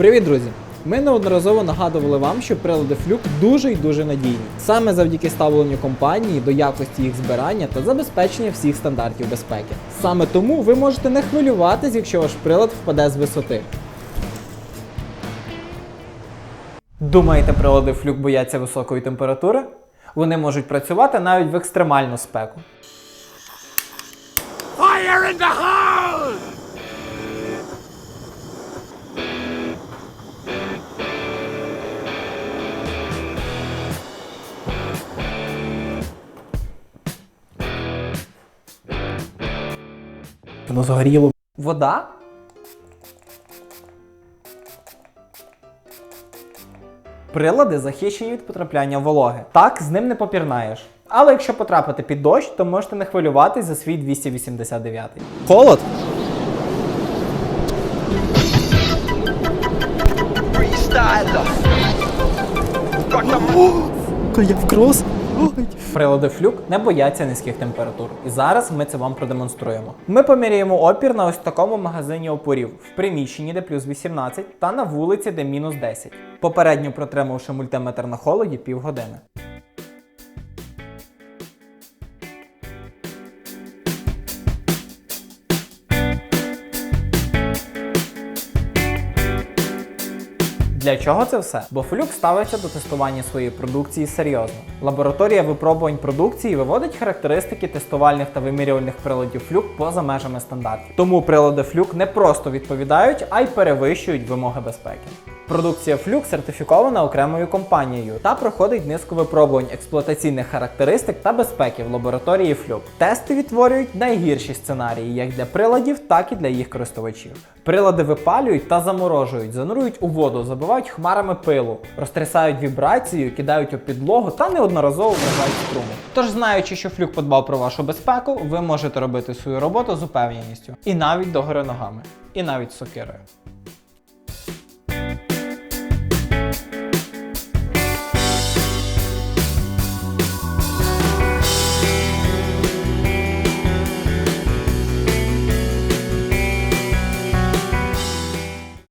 Привіт, друзі! Ми неодноразово нагадували вам, що прилади Флюк дуже і дуже надійні. Саме завдяки ставленню компанії до якості їх збирання та забезпечення всіх стандартів безпеки. Саме тому ви можете не хвилюватись, якщо ваш прилад впаде з висоти. Думаєте, прилади Флюк бояться високої температури? Вони можуть працювати навіть в екстремальну спеку. Fire in the hole! Воно згоріло. Вода? Прилади захищені від потрапляння вологи. Так, з ним не попірнаєш. Але якщо потрапити під дощ, то можете не хвилюватись за свій 289. Холод? Я в крос. Прилади флюк не бояться низьких температур. І зараз ми це вам продемонструємо. Ми поміряємо опір на ось такому магазині опорів в приміщенні, де плюс 18, та на вулиці, де мінус 10. Попередньо протримавши мультиметр на холоді півгодини. Для чого це все? Бо Флюк ставиться до тестування своєї продукції серйозно. Лабораторія випробувань продукції виводить характеристики тестувальних та вимірювальних приладів Флюк поза межами стандартів. Тому прилади Флюк не просто відповідають, а й перевищують вимоги безпеки. Продукція Флюк сертифікована окремою компанією та проходить низку випробувань експлуатаційних характеристик та безпеки в лабораторії Флюк. Тести відтворюють найгірші сценарії як для приладів, так і для їх користувачів. Прилади випалюють та заморожують, занурують у воду, забивають хмарами пилу, розтрясають вібрацію, кидають у підлогу та неодноразово вражають струму. Тож, знаючи, що флюк подбав про вашу безпеку, ви можете робити свою роботу з упевненістю. І навіть догори ногами, і навіть сокирою.